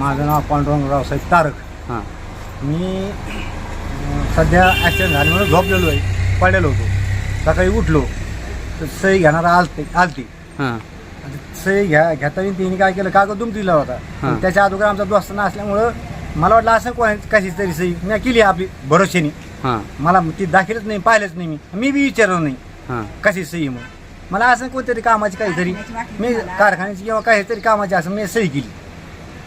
माझं नाव पांडुरंग रावसाहेब तारक. हां. मी अं, सध्या ॲक्सिडेंट झाले म्हणून झोपलेलो आहे. पडलेलो होतो. सकाळी उठलो. तर सही घेणारा आलते आलती. हां. आता सही घ्या घेताना तिने काय केलं? कागद दुम दिला होता. हां. त्याच्या अगोदर आमचा दोस्त असल्यामुळं मला वाटलं असं कोण कशी तरी सही. मी केली आपली भरोशाने. हां. मला ती दाखलच नाही पाहिलंच नाही मी. मी बी विचारलं नाही. हां. कशी सही म्हणून. मला असं कोणतरी कामाची काहीतरी मी कारखान्याची किंवा काहीतरी कामाची असं मी सही केली.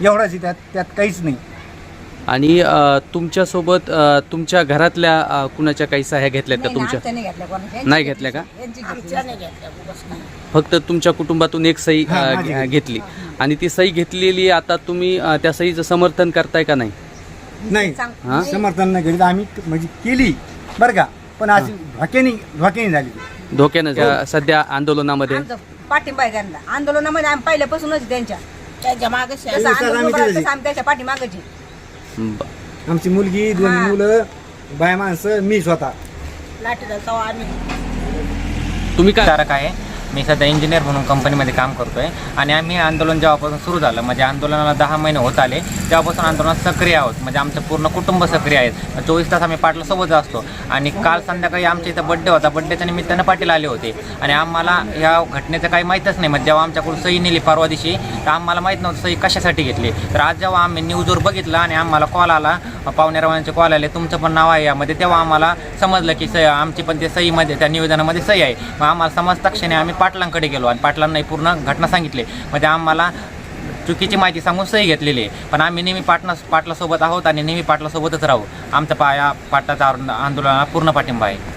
एवढाच आहे त्यात त्यात काहीच नाही. आणि अ, तुमच्यासोबत अ, तुमच्या घरातल्या अ, कुणाच्या काही सह्या घेतल्यात का तुमच्या? नाही घेतल्या कोणाच्या. नाही घेतल्या का? यांची घेतली. फक्त तुमच्या कुटुंबातून एक सही अ, हां, माझी घ- घेतली. आणि ती सही घेतलेली आता तुम्ही अ, त्या सहीचं समर्थन करताय का नाही? नाही सांग- हां? समर्थन नाही करीत आम्ही म्हणजे केली बरं का? पण अशी धोक्याने धोक्याने झाली. धोक्यानं ज्या- सध्या आंदोलनामध्ये? आमचं पाठिंबा आहे त्यांना. आंदोलनामध्ये आम्ही पहिल्यापासूनच त्यांच्या. त्याच्या दिवसात आम्ही आम्ही पाठीमागची. ब- आमची मुलगी दोन हां. मुलं बाय माणसं मी स्वतः. आम्ही. तुम्ही काय तारक आहे? मी सध्या इंजिनियर म्हणून कंपनीमध्ये काम करतो आहे आणि आम्ही आंदोलन जेव्हापासून सुरू झालं म्हणजे आंदोलनाला दहा महिने होत आले तेव्हापासून आंदोलनात सक्रिय आहोत. म्हणजे आमचं पूर्ण कुटुंब सक्रिय आहेत. चोवीस तास आम्ही पाटलासोबत असतो. आणि काल संध्याकाळी आमच्या इथं बड्डे होता. बड्डेच्या निमित्तानं पाटील आले होते. आणि आम्हाला ह्या घटनेचं काही माहीतच नाही. म्हणजे जेव्हा आमच्याकडून सही नेली परवा दिवशी तर आम्हाला माहीत नव्हतं सही कशासाठी घेतली. तर आज जेव्हा आम्ही न्यूजवर बघितलं आणि आम्हाला कॉल आला पावणेरावांचे कॉल आले. तुमचं पण नाव आहे यामध्ये. तेव्हा आम्हाला समजलं की सही आमची पण ते सहीमध्ये त्या निवेदनामध्ये सही आहे. मग आम्हाला समजता क्षणी आम्ही पाटलांकडे गेलो आणि पाटलांनाही पूर्ण घटना सांगितली. म्हणजे आम्हाला चुकीची माहिती सांगून सही घेतलेली आहे. पण आम्ही नेहमी पाटणा पाटलासोबत आहोत आणि नेहमी पाटलासोबतच राहू. आमचा पाया पाटाचा आंदोलनाला पूर्ण पाठिंबा आहे.